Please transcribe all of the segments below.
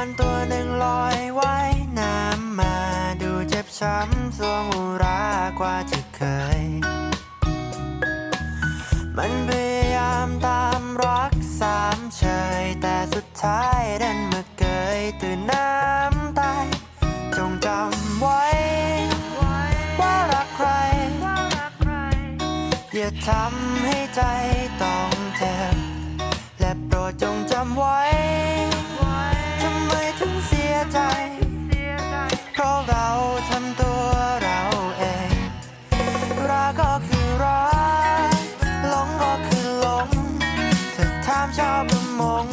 ันตัวหนึ่งลอยไว้น้ำมาดูเจ็บช้ำสวงอุรากว่าที่เคย มันพยายามตามรักสามเฉย แต่สุดท้ายดันมาเกยตื่นน้ำตายจงจำไว้ ว่ารักใคร อย่าทำให้ใจต้องเจ็บและโปรดจงจำไว้ ราะเราทำตัวเราเอง รักก็คือรักหลงก็คือหลงถ้าถามชอบประมง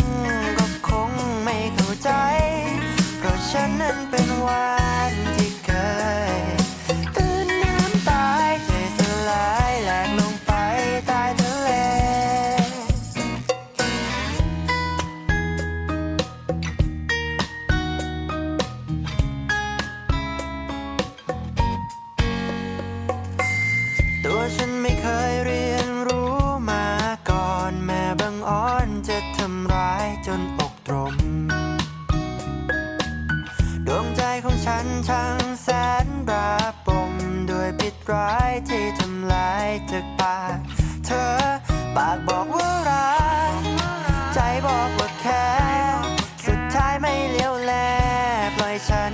ก็คงไม่เข้าใจ เพราะฉันนั้นเป็นวัน จนอกตรม ดวงใจของฉันช่างแสนระบมด้วยพิษร้ายที่ทำลายจากปากเธอ ปากบอกว่ารัก ใจบอกว่าแค่ สุดท้ายไม่เลี้ยวแลปล่อยฉัน